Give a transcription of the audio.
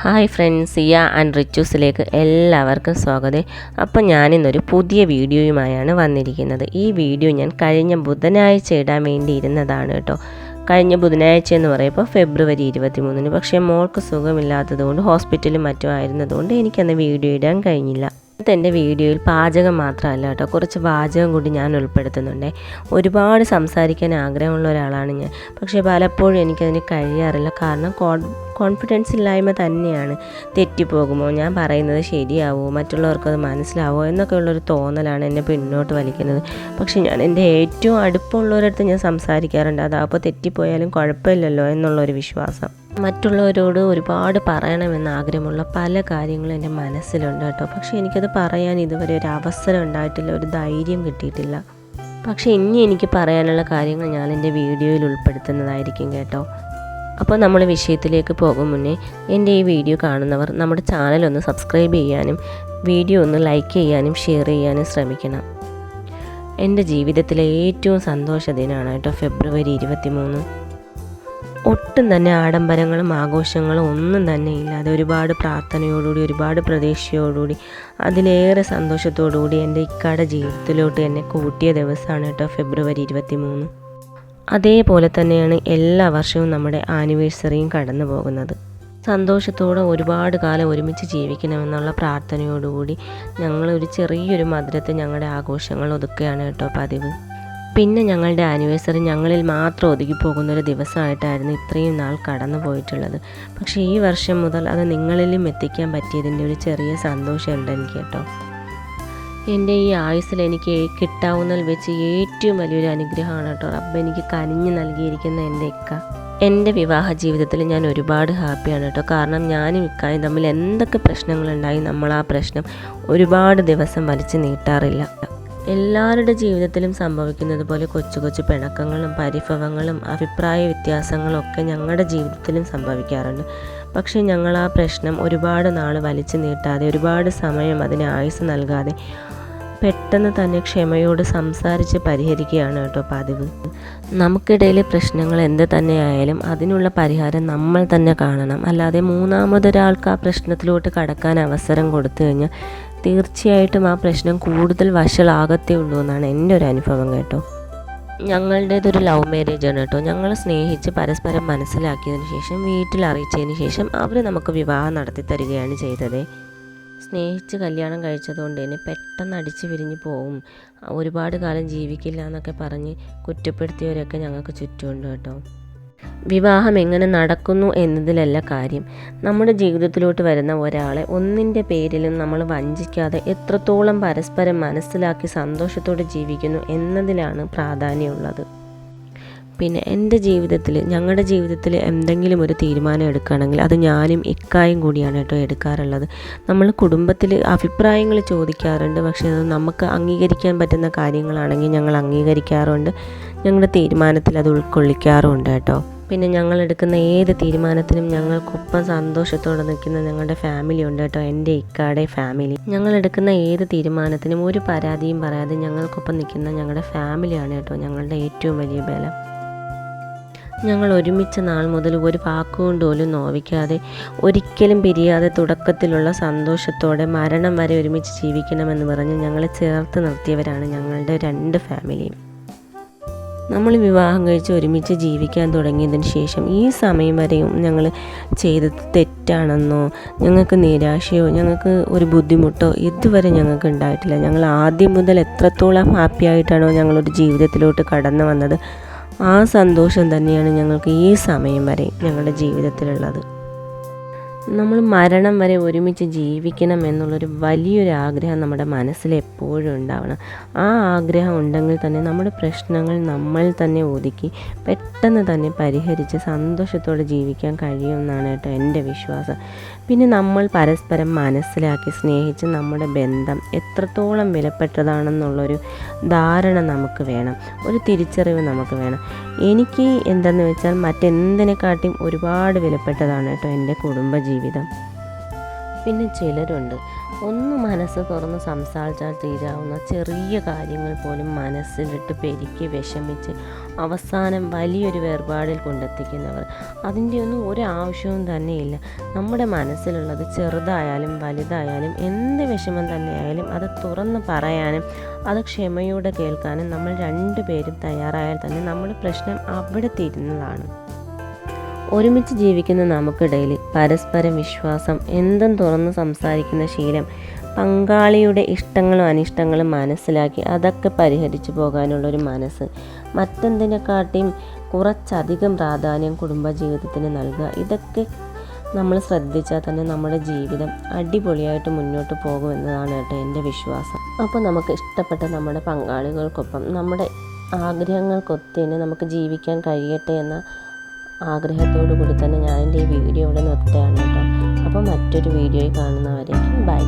Hi friends Siya and റിച്ചൂസിലേക്ക് എല്ലാവർക്കും സ്വാഗതം. അപ്പം ഞാനിന്നൊരു പുതിയ വീഡിയോയുമായാണ് വന്നിരിക്കുന്നത്. ഈ വീഡിയോ ഞാൻ കഴിഞ്ഞ ബുധനാഴ്ച ഇടാൻ വേണ്ടി ഇരുന്നതാണ് കേട്ടോ. കഴിഞ്ഞ ബുധനാഴ്ച എന്ന് പറയുമ്പോൾ ഫെബ്രുവരി ഇരുപത്തി മൂന്നിന് പക്ഷേ മോൾക്ക് സുഖമില്ലാത്തതുകൊണ്ട് ഹോസ്പിറ്റലും മറ്റും ആയിരുന്നതുകൊണ്ട് എനിക്കന്ന് വീഡിയോ ഇടാൻ കഴിഞ്ഞില്ല. എന്റെ വീഡിയോയിൽ പാചകം മാത്രമല്ല കേട്ടോ. കുറച്ച് പാചകം കൂടി ഞാൻ ഉൾപ്പെടുത്തുന്നുണ്ട്. ഒരുപാട് സംസാരിക്കാൻ ആഗ്രഹമുള്ള ഒരാളാണ് ഞാൻ. പക്ഷേ പലപ്പോഴും എനിക്കതിന് കഴിയാറില്ല. കാരണം കോൺഫിഡൻസ് ഇല്ലായ്മ തന്നെയാണ് തെറ്റിപ്പോകുമോ? ഞാൻ പറയുന്നത് ശരിയാവുമോ മറ്റുള്ളവർക്കത് മനസ്സിലാവുമോ എന്നൊക്കെ തോന്നലാണ് എന്നെ പിന്നോട്ട് വലിക്കുന്നത്. പക്ഷേ ഞാൻ എന്റെ ഏറ്റവും അടുപ്പമുള്ളവരടുത്ത് ഞാൻ സംസാരിക്കാറുണ്ട്. അതാപ്പോൾ തെറ്റിപ്പോയാലും കുഴപ്പമില്ലല്ലോ എന്നുള്ളൊരു വിശ്വാസം. മറ്റുള്ളവരോട് ഒരുപാട് പറയണമെന്ന് ആഗ്രഹമുള്ള പല കാര്യങ്ങളും എന്റെ മനസ്സിലുണ്ട് കേട്ടോ. പക്ഷേ എനിക്കത് പറയാൻ ഇതുവരെ ഒരു അവസരം ഉണ്ടായിട്ടില്ല ഒരു ധൈര്യം കിട്ടിയിട്ടില്ല. പക്ഷേ ഇനി എനിക്ക് പറയാനുള്ള കാര്യങ്ങൾ ഞാൻ എന്റെ വീഡിയോയിൽ ഉൾപ്പെടുത്തുന്നതായിരിക്കും കേട്ടോ. അപ്പോൾ നമ്മൾ വിഷയത്തിലേക്ക് പോകും മുന്നേ എന്റെ ഈ വീഡിയോ കാണുന്നവർ നമ്മുടെ ചാനൽ ഒന്ന് സബ്സ്ക്രൈബ് ചെയ്യാനും വീഡിയോ ഒന്ന് ലൈക്ക് ചെയ്യാനും ഷെയർ ചെയ്യാനും ശ്രമിക്കണം. എന്റെ ജീവിതത്തിലെ ഏറ്റവും സന്തോഷ ദിനമാണ് കേട്ടോ ഫെബ്രുവരി ഇരുപത്തി മൂന്ന് ഒട്ടും തന്നെ ആഡംബരങ്ങളും ആഘോഷങ്ങളും ഒന്നും തന്നെ ഇല്ലാതെ ഒരുപാട് പ്രാർത്ഥനയോടുകൂടി ഒരുപാട് പ്രതീക്ഷയോടുകൂടി അതിലേറെ സന്തോഷത്തോടുകൂടി എന്റെ ഇക്കാടെ ജീവിതത്തിലോട്ട് എന്നെ കൂട്ടിയ ദിവസമാണ് കേട്ടോ ഫെബ്രുവരി ഇരുപത്തി മൂന്ന് അതേപോലെ തന്നെയാണ് എല്ലാ വർഷവും നമ്മുടെ ആനിവേഴ്സറിയും കടന്നു പോകുന്നത്. സന്തോഷത്തോടെ ഒരുപാട് കാലം ഒരുമിച്ച് ജീവിക്കണമെന്നുള്ള പ്രാർത്ഥനയോടുകൂടി ഞങ്ങളൊരു ചെറിയൊരു മധുരത്തെ ഞങ്ങളുടെ ആഘോഷങ്ങൾ ഒതുക്കുകയാണ് കേട്ടോ പതിവ്. പിന്നെ ഞങ്ങളുടെ ആനിവേഴ്സറി ഞങ്ങളിൽ മാത്രം ഒതുങ്ങിപ്പോകുന്ന ഒരു ദിവസമായിട്ടായിരുന്നു ഇത്രയും നാൾ കടന്നു പോയിട്ടുള്ളത്. പക്ഷേ ഈ വർഷം മുതൽ അത് നിങ്ങളിലും എത്തിക്കാൻ പറ്റിയതിന്റെ ഒരു ചെറിയ സന്തോഷമുണ്ട് എനിക്ക് കേട്ടോ എന്റെ ഈ ആയുസ്സിൽ എനിക്ക് കിട്ടാവുന്നതിൽ വെച്ച് ഏറ്റവും വലിയൊരു അനുഗ്രഹമാണ് കേട്ടോ. റബ്ബ് എനിക്ക് കനിഞ്ഞ് നൽകിയിരിക്കുന്ന എന്റെ ഇക്ക. എന്റെ വിവാഹ ജീവിതത്തിൽ ഞാൻ ഒരുപാട് ഹാപ്പിയാണ് കേട്ടോ. കാരണം ഞാനും ഇക്കായും തമ്മിൽ എന്തൊക്കെ പ്രശ്നങ്ങളുണ്ടായി നമ്മൾ ആ പ്രശ്നം ഒരുപാട് ദിവസം വലിച്ചു നീട്ടാറില്ല. എല്ലാവരുടെ ജീവിതത്തിലും സംഭവിക്കുന്നത് പോലെ കൊച്ചു കൊച്ചു പിണക്കങ്ങളും പരിഭവങ്ങളും അഭിപ്രായ വ്യത്യാസങ്ങളും ഒക്കെ ഞങ്ങളുടെ ജീവിതത്തിലും സംഭവിക്കാറുണ്ട്. പക്ഷേ ഞങ്ങൾ ആ പ്രശ്നം ഒരുപാട് നാൾ വലിച്ചു നീട്ടാതെ ഒരുപാട് സമയം അതിന് ആയുസ് നൽകാതെ പെട്ടെന്ന് തന്നെ ക്ഷമയോട് സംസാരിച്ച് പരിഹരിക്കുകയാണ് കേട്ടോ പതിവ്. നമുക്കിടയിലെ പ്രശ്നങ്ങൾ എന്ത് തന്നെയായാലും അതിനുള്ള പരിഹാരം നമ്മൾ തന്നെ കാണണം. അല്ലാതെ മൂന്നാമതൊരാൾക്ക് ആ പ്രശ്നത്തിലോട്ട് കടക്കാൻ അവസരം കൊടുത്തു കഴിഞ്ഞാൽ തീർച്ചയായിട്ടും ആ പ്രശ്നം കൂടുതൽ വഷളാകത്തേ ഉള്ളൂ എന്നാണ് എന്റെ ഒരു അനുഭവം കേട്ടോ. ഞങ്ങളുടേതൊരു ലവ് മാരേജ് ആണ് കേട്ടോ. ഞങ്ങൾ സ്നേഹിച്ച് പരസ്പരം മനസ്സിലാക്കിയതിന് ശേഷം വീട്ടിൽ അറിയിച്ചതിന് ശേഷം അവർ നമുക്ക് വിവാഹം നടത്തി തരികയാണ് ചെയ്തത്. സ്നേഹിച്ച് കല്യാണം കഴിച്ചതുകൊണ്ട് തന്നെ പെട്ടെന്ന് അടിച്ച് പിരിഞ്ഞു പോവും. ഒരുപാട് കാലം ജീവിക്കില്ല എന്നൊക്കെ പറഞ്ഞ് കുറ്റപ്പെടുത്തിയവരൊക്കെ ഞങ്ങൾക്ക് ചുറ്റുമുണ്ട് കേട്ടോ. വിവാഹം എങ്ങനെ നടക്കുന്നു എന്നതിലല്ല കാര്യം. നമ്മുടെ ജീവിതത്തിലോട്ട് വരുന്ന ഒരാളെ ഒന്നിന്റെ പേരിലും നമ്മൾ വഞ്ചിക്കാതെ എത്രത്തോളം പരസ്പരം മനസ്സിലാക്കി സന്തോഷത്തോടെ ജീവിക്കുന്നു എന്നതിലാണ് പ്രാധാന്യമുള്ളത്. പിന്നെ എന്റെ ജീവിതത്തിൽ ഞങ്ങളുടെ ജീവിതത്തിൽ എന്തെങ്കിലും ഒരു തീരുമാനം എടുക്കുകയാണെങ്കിൽ അത് ഞാനും ഇക്കായും കൂടിയാണ് കേട്ടോ എടുക്കാറുള്ളത്. നമ്മൾ കുടുംബത്തിൽ അഭിപ്രായങ്ങൾ ചോദിക്കാറുണ്ട് പക്ഷേ അത് നമുക്ക് അംഗീകരിക്കാൻ പറ്റുന്ന കാര്യങ്ങളാണെങ്കിൽ ഞങ്ങൾ അംഗീകരിക്കാറുണ്ട്. ഞങ്ങളുടെ തീരുമാനത്തിൽ അത് ഉൾക്കൊള്ളിക്കാറുമുണ്ട് കേട്ടോ. പിന്നെ ഞങ്ങൾ എടുക്കുന്ന ഏത് തീരുമാനത്തിനും ഞങ്ങൾക്കൊപ്പം സന്തോഷത്തോടെ നിൽക്കുന്ന ഞങ്ങളുടെ ഫാമിലി ഉണ്ട് കേട്ടോ. എന്റെ ഇക്കാടെ ഫാമിലി ഞങ്ങൾ എടുക്കുന്ന ഏത് തീരുമാനത്തിനും ഒരു പരാതിയും പറയാതെ ഞങ്ങൾക്കൊപ്പം നിൽക്കുന്ന ഞങ്ങളുടെ ഫാമിലിയാണ് കേട്ടോ ഞങ്ങളുടെ ഏറ്റവും വലിയ ബലം. ഞങ്ങൾ ഒരുമിച്ച നാൾ മുതൽ ഒരു വാക്കുകൊണ്ട് പോലും നോവിക്കാതെ ഒരിക്കലും പിരിയാതെ തുടക്കത്തിലുള്ള സന്തോഷത്തോടെ മരണം വരെ ഒരുമിച്ച് ജീവിക്കണമെന്ന് പറഞ്ഞ് ഞങ്ങളെ ചേർത്ത് നിർത്തിയവരാണ് ഞങ്ങളുടെ രണ്ട് ഫാമിലിയും നമ്മൾ വിവാഹം കഴിച്ച് ഒരുമിച്ച് ജീവിക്കാൻ തുടങ്ങിയതിന് ശേഷം ഈ സമയം വരെയും ഞങ്ങൾ ചെയ്തത് തെറ്റാണെന്നോ ഞങ്ങൾക്ക് നിരാശയോ ഞങ്ങൾക്ക് ഒരു ബുദ്ധിമുട്ടോ ഇതുവരെ ഞങ്ങൾക്ക് ഉണ്ടായിട്ടില്ല. ഞങ്ങൾ ആദ്യം മുതൽ എത്രത്തോളം ഹാപ്പി ആയിട്ടാണോ ഞങ്ങളൊരു ജീവിതത്തിലോട്ട് കടന്നു വന്നത് ആ സന്തോഷം തന്നെയാണ് ഞങ്ങൾക്ക് ഈ സമയം വരെ ഞങ്ങളുടെ ജീവിതത്തിലുള്ളത്. നമ്മൾ മരണം വരെ ഒരുമിച്ച് ജീവിക്കണം എന്നുള്ളൊരു വലിയൊരു ആഗ്രഹം നമ്മുടെ മനസ്സിൽ എപ്പോഴും ഉണ്ടാവണം. ആ ആഗ്രഹം ഉണ്ടെങ്കിൽ തന്നെ നമ്മുടെ പ്രശ്നങ്ങൾ നമ്മൾ തന്നെ ഒതുക്കി പെട്ടെന്ന് തന്നെ പരിഹരിച്ച് സന്തോഷത്തോടെ ജീവിക്കാൻ കഴിയുമെന്നാണ് കേട്ടോ എന്റെ വിശ്വാസം. പിന്നെ നമ്മൾ പരസ്പരം മനസ്സിലാക്കി സ്നേഹിച്ച് നമ്മുടെ ബന്ധം എത്രത്തോളം വിലപ്പെട്ടതാണെന്നുള്ളൊരു ധാരണ നമുക്ക് വേണം. ഒരു തിരിച്ചറിവ് നമുക്ക് വേണം. എനിക്ക് എന്തെന്ന് വെച്ചാൽ മറ്റെന്തിനെക്കാട്ടിയും ഒരുപാട് വിലപ്പെട്ടതാണ് കേട്ടോ എന്റെ കുടുംബജീവിതം. പിന്നെ ചിലരുണ്ട്. ഒന്ന് മനസ്സ് തുറന്ന് സംസാരിച്ചാൽ തീരാവുന്ന ചെറിയ കാര്യങ്ങൾ പോലും മനസ്സിലിട്ട് പെരുക്കി വിഷമിച്ച് അവസാനം വലിയൊരു വേർപാടിൽ കൊണ്ടെത്തിക്കുന്നവർ. അതിന്റെ ഒന്നും ഒരു ആവശ്യവും തന്നെയില്ല. നമ്മുടെ മനസ്സിലുള്ളത് ചെറുതായാലും വലുതായാലും എന്ത് വിഷമം തന്നെയായാലും അത് തുറന്ന് പറയാനും അത് ക്ഷമയോടെ കേൾക്കാനും നമ്മൾ രണ്ടുപേരും തയ്യാറായാൽ തന്നെ നമ്മുടെ പ്രശ്നം അവിടെ തീരുന്നതാണ്. ഒരുമിച്ച് ജീവിക്കുന്ന നമുക്കിടയിൽ പരസ്പരം വിശ്വാസം എന്തും തുറന്ന് സംസാരിക്കുന്ന ശീലം പങ്കാളിയുടെ ഇഷ്ടങ്ങളും അനിഷ്ടങ്ങളും മനസ്സിലാക്കി അതൊക്കെ പരിഹരിച്ചു പോകാനുള്ളൊരു മനസ്സ്. മറ്റെന്തിനെക്കാട്ടിയും കുറച്ചധികം പ്രാധാന്യം കുടുംബജീവിതത്തിന് നൽകുക. ഇതൊക്കെ നമ്മൾ ശ്രദ്ധിച്ചാൽ തന്നെ നമ്മുടെ ജീവിതം അടിപൊളിയായിട്ട് മുന്നോട്ട് പോകുമെന്നതാണ് കേട്ടോ എന്റെ വിശ്വാസം. അപ്പോൾ നമുക്ക് ഇഷ്ടപ്പെട്ട നമ്മുടെ പങ്കാളികൾക്കൊപ്പം നമ്മുടെ ആഗ്രഹങ്ങൾക്കൊത്ത് തന്നെ നമുക്ക് ജീവിക്കാൻ കഴിയട്ടെ എന്ന ആഗ്രഹത്തോടു കൂടി തന്നെ ഞാൻ ഈ വീഡിയോ ഇവിടെ നിർത്തുകയാണ് കേട്ടോ. അപ്പോൾ മറ്റൊരു വീഡിയോയിൽ കാണുന്നവരേക്കും ബൈ.